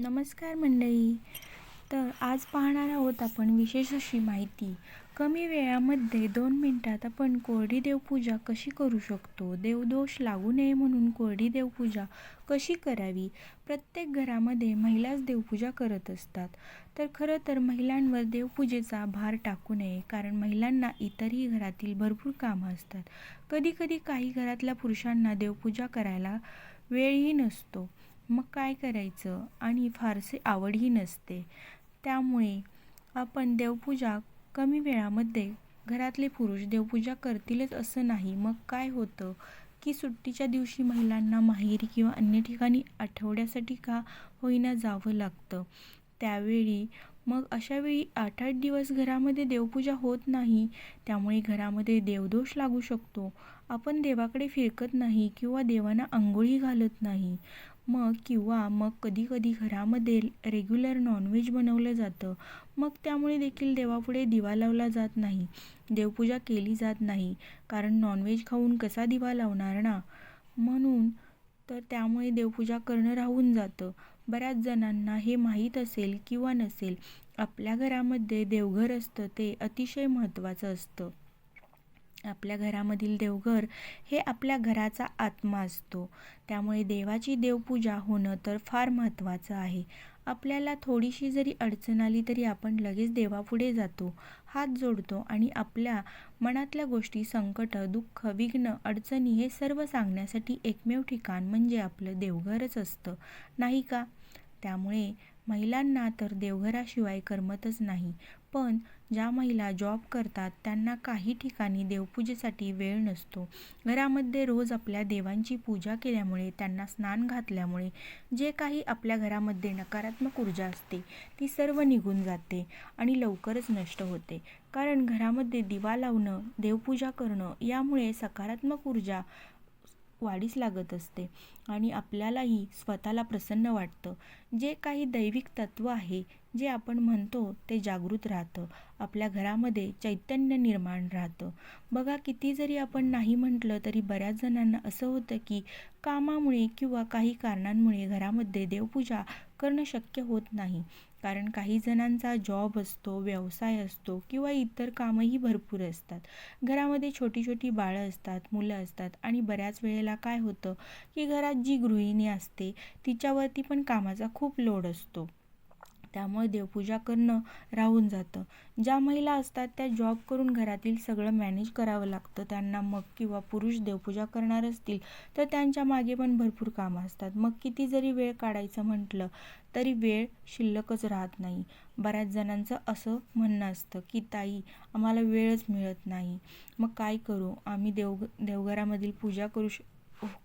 नमस्कार मंडळी. तर आज पाहणार आहोत आपण विशेष अशी माहिती. कमी वेळामध्ये दोन मिनटात आपण कोरडी देवपूजा कशी करू शकतो? देवदोष लागू नये म्हणून कोरडी देवपूजा कशी करावी? प्रत्येक घरामध्ये महिलाच देवपूजा करत असतात. तर खरं तर महिलांवर देवपूजेचा भार टाकू नये कारण महिलांना इतरही घरातील भरपूर कामं असतात. कधीकधी काही घरातल्या पुरुषांना देवपूजा करायला वेळही नसतो. मग काय करायचं? आणि फारसे आवडही नसते. त्यामुळे आपण देवपूजा कमी वेळामध्ये घरातले पुरुष देवपूजा करतीलच असं नाही. मग काय होतं? की सुट्टीच्या दिवशी महिलांना माहेरी किंवा अन्य ठिकाणी आठवड्यासाठी का होईना जावं लागतं? त्यावेळी मग अशावेळी आठ आठ दिवस घरामध्ये देवपूजा होत नाही. त्यामुळे घरामध्ये देवदोष लागू शकतो. आपण देवाकडे फिरकत नाही किंवा देवांना आंघोळी घालत नाही. मग किंवा मग कधी कधी घरामध्ये रेग्युलर नॉनव्हेज बनवलं जातं. मग त्यामुळे देखील देवापुढे दिवा लावला जात नाही. देवपूजा केली जात नाही. कारण नॉनव्हेज खाऊन कसा दिवा लावणार ना? म्हणून तर त्यामुळे देवपूजा करणं राहून जातं. बऱ्याच जणांना हे माहीत असेल किंवा नसेल आपल्या घरामध्ये देवघर असतं ते अतिशय महत्त्वाचं असतं. आपल्या घरामधील देवघर हे आपल्या घराचा आत्मा असतो. त्यामुळे देवाची देवपूजा होणं तर फार महत्त्वाचं आहे. आपल्याला थोडीशी जरी अडचण आली तरी आपण लगेच देवापुढे जातो हात जोडतो आणि आपल्या मनातल्या गोष्टी संकट दुःख विघ्न अडचणी हे सर्व सांगण्यासाठी एकमेव ठिकाण म्हणजे आपलं देवघरच असतं. नाही का? त्यामुळे महिलांना तर देवघराशिवाय करमतच नाही. पण ज्या महिला जॉब करतात त्यांना काही ठिकाणी देवपूजेसाठी वेळ नसतो. घरामध्ये रोज आपल्या देवांची पूजा केल्यामुळे त्यांना स्नान घातल्यामुळे जे काही आपल्या घरामध्ये नकारात्मक ऊर्जा असते ती सर्व निघून जाते आणि लवकरच नष्ट होते. कारण घरामध्ये दिवा लावणं देवपूजा करणं यामुळे सकारात्मक ऊर्जा वाढीस लागत असते. आणि आपल्यालाही स्वतःला प्रसन्न वाटतं. जे काही दैविक तत्व आहे जे आपण म्हणतो ते जागृत राहतं. आपल्या घरामध्ये चैतन्य निर्माण राहतं. बघा किती जरी आपण नाही म्हटलं तरी बऱ्याच जणांना असं होतं की कामामुळे किंवा काही कारणांमुळे घरामध्ये देवपूजा करणं शक्य होत नाही. कारण काही जणांचा जॉब असतो व्यवसाय असतो किंवा इतर कामंही भरपूर असतात. घरामध्ये छोटी छोटी बाळं असतात मुलं असतात आणि बऱ्याच वेळेला काय होतं की घरात जी गृहिणी असते तिच्यावरती पण कामाचा खूप लोड असतो. त्यामुळे देवपूजा करणं राहून जातं. ज्या महिला असतात त्या जॉब करून घरातील सगळं मॅनेज करावं लागतं. त्यांना मग किंवा पुरुष देवपूजा करणार असतील तर त्यांच्या मागे पण भरपूर कामं असतात. मग किती जरी वेळ काढायचं म्हटलं तरी वेळ शिल्लकच राहत नाही. बऱ्याच जणांचं असं म्हणणं असतं की ताई आम्हाला वेळच मिळत नाही. मग काय करू? आम्ही देव देवघरामधील पूजा करू श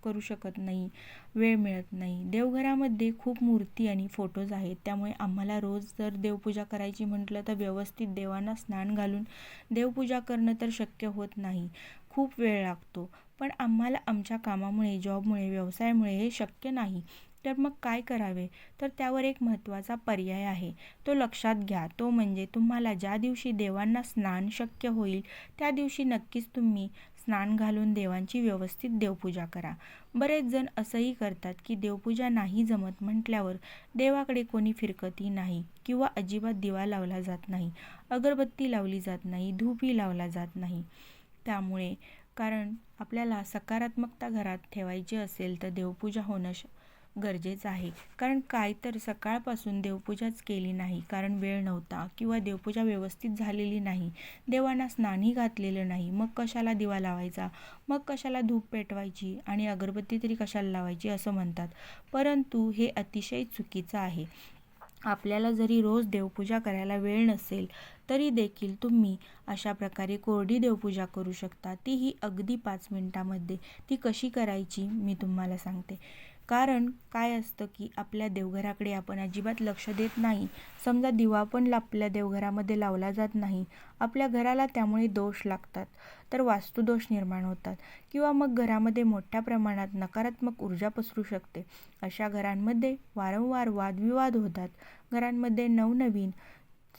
करू शकत नाही वेळ मिळत नाही. देवघरामध्ये खूप मूर्ती आणि फोटोज आहेत. त्यामुळे आम्हाला रोज जर देवपूजा करायची म्हटलं तर व्यवस्थित देवांना स्नान घालून देवपूजा करणं तर शक्य होत नाही. खूप वेळ लागतो. पण आम्हाला आमच्या कामामुळे जॉबमुळे व्यवसायामुळे हे शक्य नाही. तर मग काय करावे? तर त्यावर एक महत्त्वाचा पर्याय आहे. तो लक्षात घ्या. तो म्हणजे तुम्हाला ज्या दिवशी देवांना स्नान शक्य होईल त्या दिवशी नक्कीच तुम्ही स्नान घालून देवांची व्यवस्थित देवपूजा करा. बरेच जण असंही करतात की देवपूजा नाही जमत म्हटल्यावर देवाकडे कोणी फिरकती नाही किंवा अजिबात दिवा लावला जात नाही अगरबत्ती लावली जात नाही धूपही लावला जात नाही. त्यामुळे कारण आपल्याला सकारात्मकता घरात ठेवायची असेल तर देवपूजा होणं श गरजेचं आहे. कारण काय तर सकाळपासून देवपूजाच केली नाही कारण वेळ नव्हता किंवा देवपूजा व्यवस्थित झालेली नाही. देवांना स्नानही घातलेलं नाही. मग कशाला दिवा लावायचा? मग कशाला धूप पेटवायची? आणि अगरबत्ती तरी कशाला लावायची असं म्हणतात. परंतु हे अतिशय चुकीचं आहे. आपल्याला जरी रोज देवपूजा करायला वेळ नसेल तरी देखील तुम्ही अशा प्रकारे कोरडी देवपूजा करू शकता. ती ही अगदी पाच मिनटामध्ये. ती कशी करायची मी तुम्हाला सांगते. कारण काय असतं की आपल्या देवघराकडे आपण अजिबात लक्ष देत नाही. समजा दिवा पण आपल्या देवघरामध्ये लावला जात नाही. आपल्या घराला त्यामुळे दोष लागतात. तर वास्तुदोष निर्माण होतात. किंवा मग घरामध्ये मोठ्या प्रमाणात नकारात्मक ऊर्जा पसरू शकते. अशा घरांमध्ये वारंवार वादविवाद होतात. घरांमध्ये नवनवीन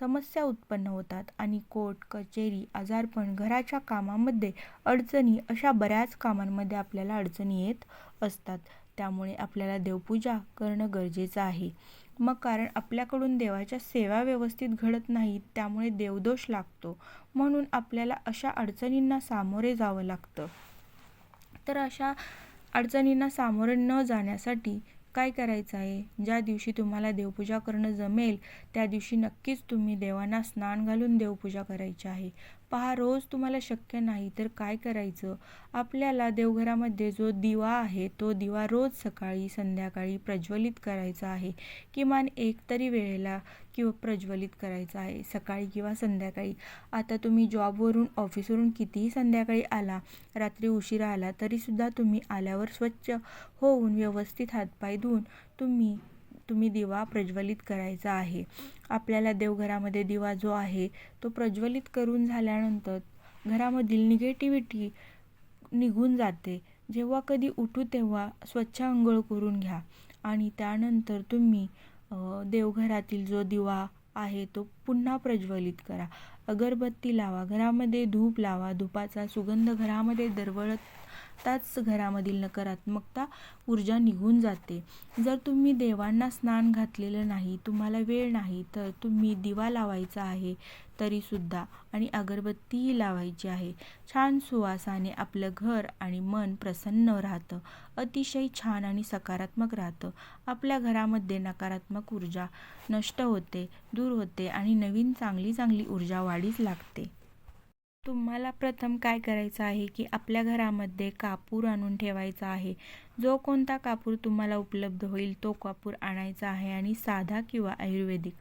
समस्या उत्पन्न होतात आणि कोर्ट कचेरी आजारपण घराच्या कामामध्ये अडचणी अशा बऱ्याच कामांमध्ये आपल्याला अडचणी येत असतात. त्यामुळे आपल्याला देवपूजा करणं गरजेचं आहे. मग कारण आपल्याकडून देवाच्या सेवा व्यवस्थित घडत नाहीत त्यामुळे देवदोष लागतो. म्हणून आपल्याला अशा अडचणींना सामोरे जावं लागतं. तर अशा अडचणींना सामोरे न जाण्यासाठी काय करायचं आहे? ज्या दिवशी तुम्हाला देवपूजा करणं जमेल त्या दिवशी नक्कीच तुम्ही देवांना स्नान घालून देवपूजा करायची आहे. पहा रोज तुम्हाला शक्य नाही तर काय करायचं? आपल्याला देवघरामध्ये जो दिवा आहे तो दिवा रोज सकाळी संध्याकाळी प्रज्वलित करायचा आहे. किमान एक तरी वेळेला किंवा प्रज्वलित करायचा आहे सकाळी किंवा संध्याकाळी. आता तुम्ही जॉबवरून ऑफिसवरून कितीही संध्याकाळी आला रात्री उशिरा आला तरीसुद्धा तुम्ही आल्यावर स्वच्छ होऊन व्यवस्थित हातपाय धुवून तुम्ही तुम्ही दिवा प्रज्वलित करायचा आहे. आपल्याला देवघरामध्ये दिवा जो आहे तो प्रज्वलित करून झाल्यानंतर घरामधील निगेटिव्हिटी निघून जाते. जेव्हा कधी उठू तेव्हा स्वच्छ अंघोळ करून घ्या. आणि त्यानंतर तुम्ही देवघरातील जो दिवा आहे तो पुन्हा प्रज्वलित करा. अगरबत्ती लावा घरामध्ये धूप लावा धुपाचा सुगंध घरामध्ये दरवळत आत्ताच घरामधील नकारात्मकता ऊर्जा निघून जाते. जर तुम्ही देवांना स्नान घातलेलं नाही तुम्हाला वेळ नाही तर तुम्ही दिवा लावायचा आहे तरीसुद्धा आणि अगरबत्तीही लावायची आहे. छान सुवासाने आपलं घर आणि मन प्रसन्न राहतं. अतिशय छान आणि सकारात्मक राहतं. आपल्या घरामध्ये नकारात्मक ऊर्जा नष्ट होते दूर होते आणि नवीन चांगली चांगली ऊर्जा वाढीस लागते. तुम्हाला प्रथम काय करायचं आहे की आपल्या घरामध्ये कापूर आणून ठेवायचा आहे. जो कोणता कापूर तुम्हाला उपलब्ध होईल तो कापूर आणायचा आहे आणि साधा किंवा आयुर्वेदिक.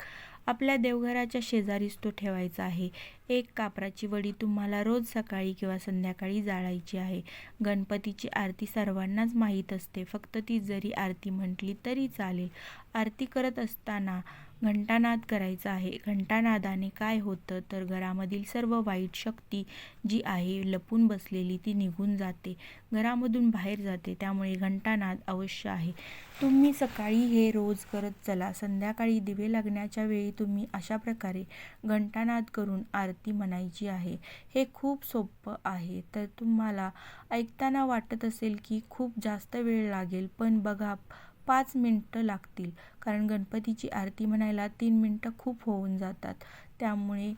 आपल्या देवघराच्या शेजारीच तो ठेवायचा आहे. एक कापराची वडी तुम्हाला रोज सकाळी किंवा संध्याकाळी जाळायची आहे. गणपतीची आरती सर्वांनाच माहीत असते. फक्त ती जरी आरती म्हटली तरी चालेल. आरती करत असताना घंटानाद करायचा आहे. घंटानादाने काय होतं? तर घरामधील सर्व वाईट शक्ती जी आहे लपून बसलेली ती निघून जाते. घरामधून बाहेर जाते. त्यामुळे घंटानाद अवश्य आहे. तुम्ही सकाळी हे रोज करत चला. संध्याकाळी दिवे लागण्याच्या वेळी तुम्ही अशा प्रकारे घंटानाद करून आरती म्हणायची आहे. हे खूप सोपं आहे. तर तुम्हाला ऐकताना वाटत असेल की खूप जास्त वेळ लागेल पण बघा पाच मिनटं लागतील. कारण गणपतीची आरती म्हणायला तीन मिनटं खूप होऊन जातात. त्यामुळे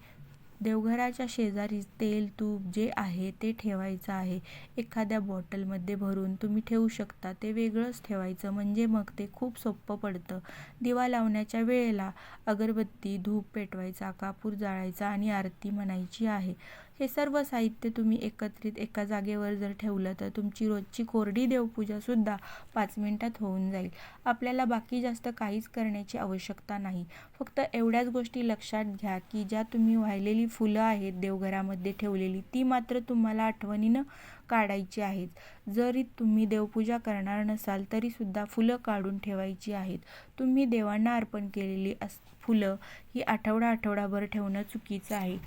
देवघराच्या शेजारी तेल तूप जे आहे ते ठेवायचं आहे. एखाद्या बॉटलमध्ये भरून तुम्ही ठेवू शकता. ते वेगळंच ठेवायचं. म्हणजे मग ते खूप सोपं पडतं. दिवा लावण्याच्या वेळेला अगरबत्ती धूप पेटवायचा कापूर जाळायचा आणि आरती म्हणायची आहे. हे सर्व साहित्य तुम्ही एकत्रित एका जागेवर जर ठेवलं तर तुमची रोजची कोरडी देवपूजासुद्धा पाच मिनटात होऊन जाईल. आपल्याला बाकी जास्त काहीच करण्याची आवश्यकता नाही. फक्त एवढ्याच गोष्टी लक्षात घ्या की ज्या तुम्ही वाहिलेली फुलं आहेत देवघरामध्ये ठेवलेली ती मात्र तुम्हाला आठवणीनं काढायची आहेत. जरी तुम्ही देवपूजा करणार नसाल तरीसुद्धा फुलं काढून ठेवायची आहेत. तुम्ही देवांना अर्पण केलेली अस फुलं ही आठवडा आठवडाभर ठेवणं चुकीचं आहे.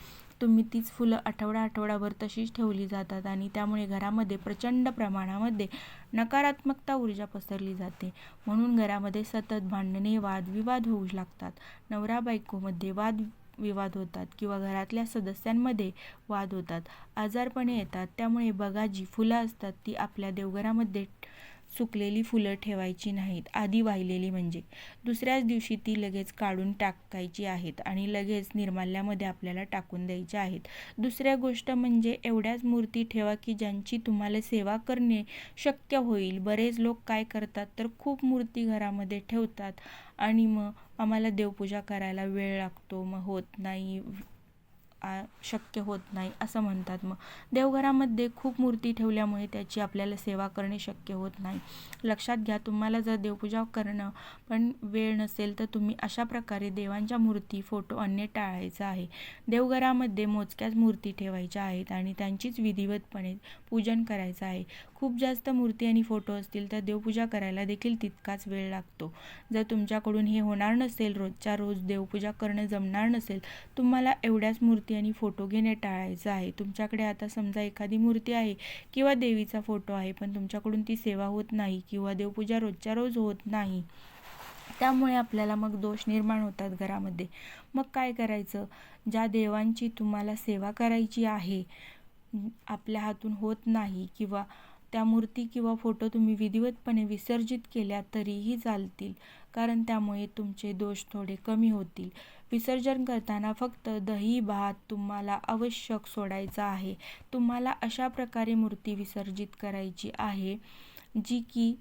तुम्ही तीच फुलं आठवडा आठवडाभर तशीच ठेवली जातात आणि त्यामुळे घरामध्ये प्रचंड प्रमाणामध्ये नकारात्मकता ऊर्जा पसरली जाते. म्हणून घरामध्ये सतत भांडणे वादविवाद होऊ लागतात. नवरा बायकोमध्ये वाद विवाद होतात किंवा घरातल्या सदस्यांमध्ये वाद होतात. आजारपणे येतात. त्यामुळे बघा जी फुलं असतात ती आपल्या देवघरामध्ये सुकलेली फुलं ठेवायची नाहीत आधी वाहिलेली म्हणजे. दुसऱ्याच दिवशी ती लगेच काढून टाकायची आहेत आणि लगेच निर्माल्यामध्ये आपल्याला टाकून द्यायच्या आहेत. दुसऱ्या गोष्ट म्हणजे एवढ्याच मूर्ती ठेवा की ज्यांची तुम्हाला सेवा करणे शक्य होईल. बरेच लोक काय करतात तर खूप मूर्ती घरामध्ये ठेवतात आणि मग आम्हाला देवपूजा करायला वेळ लागतो मग होत नाही शक्य होत नाही असं म्हणतात मग. देवघरामध्ये खूप मूर्ती ठेवल्यामुळे त्याची आपल्याला सेवा करणे शक्य होत नाही. लक्षात घ्या तुम्हाला जर देवपूजा करणं पण वेळ नसेल तर तुम्ही अशा प्रकारे देवांच्या मूर्ती फोटो अन्य टाळायचा आहे. देवघरामध्ये मोजक्याच मूर्ती ठेवायच्या आहेत आणि त्यांचीच विधिवतपणे पूजन करायचं आहे. खूप जास्त मूर्ती आणि फोटो असतील तर देवपूजा करायला देखील तितकाच वेळ लागतो. जर तुमच्याकडून हे होणार नसेल रोजच्या रोज देवपूजा करणं जमणार नसेल तुम्हाला एवढ्याच मूर्ती आणि फोटो घेणे टाळायचं आहे. तुमच्याकडे आता समजा एखादी मूर्ती आहे किंवा देवीचा फोटो आहे पण तुमच्याकडून ती सेवा होत नाही किंवा देवपूजा रोजच्या रोज होत नाही त्यामुळे आपल्याला मग दोष निर्माण होतात घरामध्ये. मग काय करायचं? ज्या देवांची तुम्हाला सेवा करायची आहे आपल्या हातून होत नाही किंवा त्या मूर्ती किंवा फोटो तुम्ही विधिवतपणे विसर्जित केल्या तरीही चालतील कारण त्यामुळे तुमचे दोष थोडे कमी होतील. विसर्जन करताना फक्त दही भात तुम्हाला आवश्यक सोडायचा आहे. तुम्हाला अशा प्रकारे मूर्ती विसर्जित करायची आहे जी की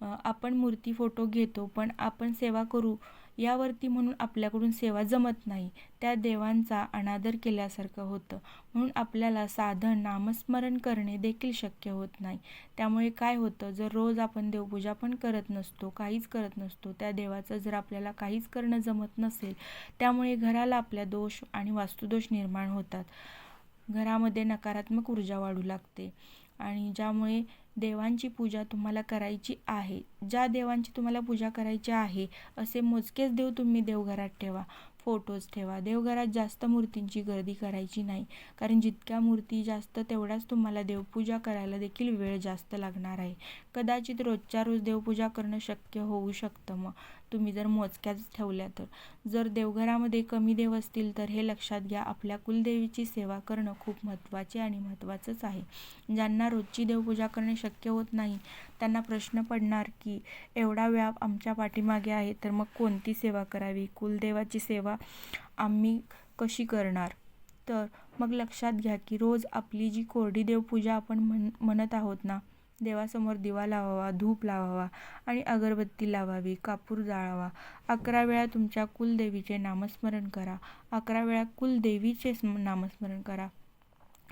आपण मूर्ती फोटो घेतो पण आपण सेवा करू यावरती म्हणून आपल्याकडून सेवा जमत नाही. त्या देवांचा अनादर केल्यासारखं होतं. म्हणून आपल्याला साधन नामस्मरण करणे देखील शक्य होत नाही. त्यामुळे काय होतं? जर रोज आपण देवपूजा पण करत नसतो काहीच करत नसतो त्या देवाचं जर आपल्याला काहीच करणं जमत नसेल त्यामुळे घराला आपल्या दोष आणि वास्तुदोष निर्माण होतात. घरामध्ये नकारात्मक ऊर्जा वाढू लागते आणि ज्यामुळे देवांची पूजा तुम्हाला करायची आहे. ज्या देवांची तुम्हाला पूजा करायची आहे असे मोजकेच देव तुम्ही देवघरात ठेवा. फोटोज ठेवा. देवघरात जास्त मूर्तींची गर्दी करायची नाही. कारण जितक्या मूर्ती जास्त तेवढ्याच तुम्हाला देवपूजा करायला देखील वेळ जास्त लागणार आहे. कदाचित रोजच्या रोज देवपूजा करणं शक्य होऊ शकतं मग. तुम्ही जर मोजक्याच ठेवल्या तर. जर देवघरामध्ये कमी देव असतील तर हे लक्षात घ्या आपल्या कुलदेवीची सेवा करणं खूप महत्त्वाचे आणि महत्त्वाचंच आहे. ज्यांना रोजची देवपूजा करणे शक्य होत नाही त्यांना प्रश्न पडणार की एवढा व्याप आमच्या पाठीमागे आहे तर मग कोणती सेवा करावी? कुलदेवाची सेवा आम्ही कशी करणार? तर मग लक्षात घ्या की रोज आपली जी कोरडी देवपूजा आपण म्हण म्हणत आहोत ना देवासमोर दिवा लावावा धूप लावावा आणि अगरबत्ती लावावी कापूर जाळावा. अकरा वेळा तुमच्या कुलदेवीचे नामस्मरण करा. अकरा वेळा कुलदेवीचे नामस्मरण करा.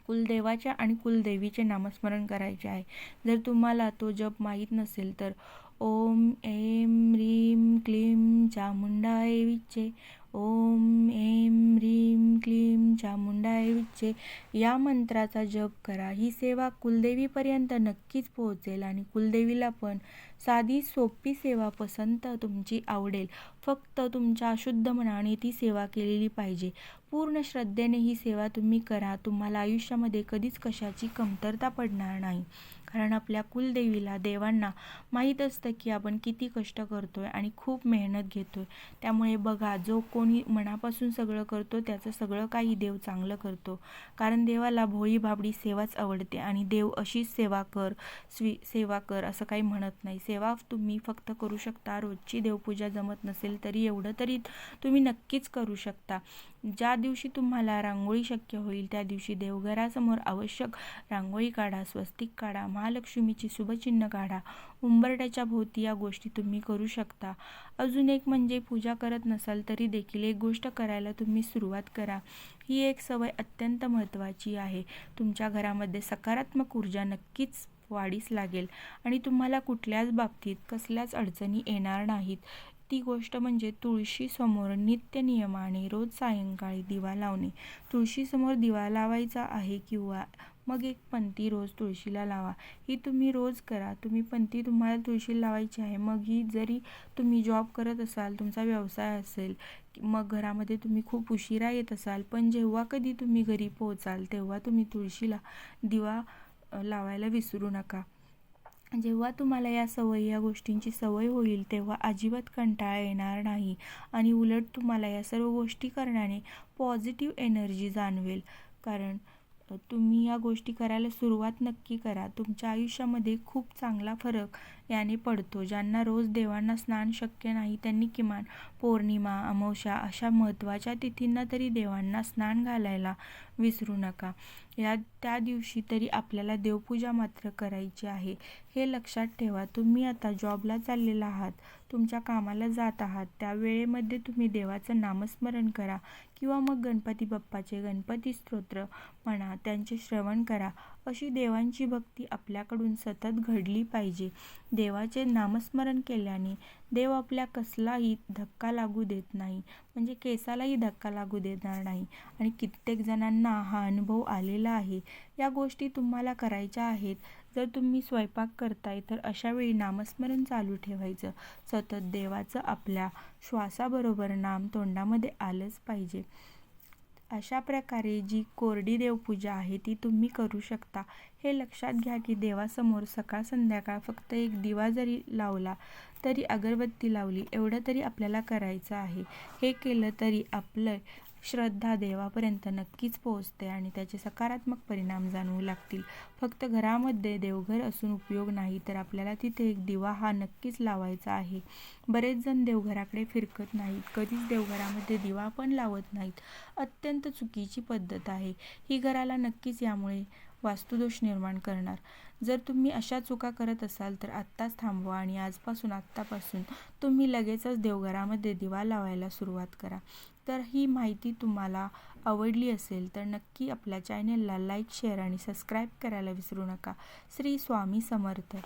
कुलदेवाच्या आणि कुलदेवीचे नामस्मरण करायचे आहे. जर तुम्हाला तो जप माहीत नसेल तर ओम एम ह्रीं क्लीं चामुंडाय विच्चे। ओम ऐं ह्रीं क्लीं चामुंडाय विच्चे। या मंत्राचा जप करा ही सेवा कुलदेवीपर्यंत नक्कीच पोहोचेल आणि कुलदेवीला पण साधी सोपी सेवा पसंत तुमची आवडेल. फक्त तुमच्या अशुद्ध मनाने ती सेवा केलेली पाहिजे. पूर्ण श्रद्धेने ही सेवा तुम्ही करा तुम्हाला आयुष्यामध्ये कधीच कशाची कमतरता पडणार नाही. कारण आपल्या कुलदेवीला देवांना माहीत असतं की आपण किती कष्ट करतो आहे आणि खूप मेहनत घेतो आहे त्यामुळे बघा जो कोणी मनापासून सगळं करतो त्याचं सगळं काही देव चांगलं करतो. कारण देवाला भोळी भाबडी सेवाच आवडते आणि देव अशीच सेवा कर स्वी सेवा कर असं काही म्हणत नाही. सेवा तुम्ही फक्त करू शकता. रोजची देवपूजा जमत नसेल तरी एवढं तरी तुम्ही नक्कीच करू शकता. ज्या दिवशी तुम्हाला रांगोळी शक्य होईल त्या दिवशी देवघरासमोर आवश्यक रांगोळी काढा स्वस्तिक काढा महालक्ष्मीची शुभचिन्ह काढा उंबरट्याच्या भोवती या गोष्टी तुम्ही करू शकता. अजून एक म्हणजे पूजा करत नसाल तरी देखील एक गोष्ट करायला तुम्ही सुरुवात करा. ही एक सवय अत्यंत महत्त्वाची आहे. तुमच्या घरामध्ये सकारात्मक ऊर्जा नक्कीच वाढीस लागेल आणि तुम्हाला कुठल्याच बाबतीत कसल्याच अडचणी येणार नाहीत. ती गोष्ट म्हणजे तुळशीसमोर नित्य नियमाने रोज सायंकाळी दिवा लावणे. तुळशीसमोर दिवा लावायचा आहे किंवा मग एक पंती रोज तुळशीला लावा. ही तुम्ही रोज करा. तुम्ही पंती तुम्हाला तुळशीला लावायची आहे. मग ही जरी तुम्ही जॉब करत असाल तुमचा व्यवसाय असेल मग घरामध्ये तुम्ही खूप उशिरा येत असाल पण जेव्हा कधी तुम्ही घरी पोहोचाल तेव्हा तुम्ही तुळशीला दिवा लावायला विसरू नका. जेव्हा तुम्हाला या सवयी या गोष्टींची सवय होईल तेव्हा अजिबात कंटाळा येणार नाही आणि उलट तुम्हाला या सर्व गोष्टी करण्याने पॉझिटिव्ह एनर्जी जाणवेल. कारण तुम्ही या गोष्टी करायला सुरुवात नक्की करा. तुमच्या आयुष्यामध्ये खूप चांगला फरक याने पडतो. ज्यांना रोज देवांना स्नान शक्य नाही त्यांनी किमान पौर्णिमा अमावस्या अशा महत्त्वाच्या तिथींना तरी देवांना स्नान घालायला विसरू नका. या त्या दिवशी तरी आपल्याला देवपूजा मात्र करायची आहे. हे लक्षात ठेवा तुम्ही आता जॉबला चाललेला आहात तुमच्या कामाला जात आहात त्या वेळेमध्ये तुम्ही देवाचं नामस्मरण करा किंवा मग गणपती बाप्पाचे गणपती स्तोत्र म्हणा त्यांचे श्रवण करा. अशी देवांची भक्ती आपल्याकडून सतत घडली पाहिजे. देवाचे नामस्मरण केल्याने देव आपल्या कसलाही धक्का लागू देत नाही. म्हणजे केसालाही धक्का लागू देणार नाही. आणि कित्येक जणांना हा अनुभव आलेला आहे. या गोष्टी तुम्हाला करायच्या आहेत. जर तुम्ही स्वयंपाक करताय तर अशावेळी नामस्मरण चालू ठेवायचं. सतत देवाचं आपल्या श्वासाबरोबर नाम तोंडामध्ये आलंच पाहिजे. अशा प्रकारे जी कोरडी देवपूजा आहे ती तुम्ही करू शकता. हे लक्षात घ्या की देवासमोर सकाळ संध्याकाळ फक्त एक दिवा जरी लावला तरी अगरबत्ती लावली एवढं तरी आपल्याला करायचं आहे. हे केलं तरी आपलं श्रद्धा देवापर्यंत नक्कीच पोहोचते आणि त्याचे सकारात्मक परिणाम जाणवू लागतील. फक्त घरामध्ये देवघर असून उपयोग नाही तर आपल्याला तिथे एक दिवा हा नक्कीच लावायचा आहे. बरेच जण देवघराकडे फिरकत नाहीत. कधीच देवघरामध्ये दिवा पण लावत नाहीत. अत्यंत चुकीची पद्धत आहे. ही घराला नक्कीच यामुळे वास्तुदोष निर्माण करणार. जर तुम्ही अशा चुका करत असाल तर आत्ताच थांबवा आणि आजपासून आत्तापासून तुम्ही लगेचच देवघरामध्ये दिवा लावायला सुरुवात करा. तर ही माहिती तुम्हाला आवडली असेल तर नक्की आपल्या चॅनेलला लाईक शेअर आणि सबस्क्राईब करायला विसरू नका. श्री स्वामी समर्थ.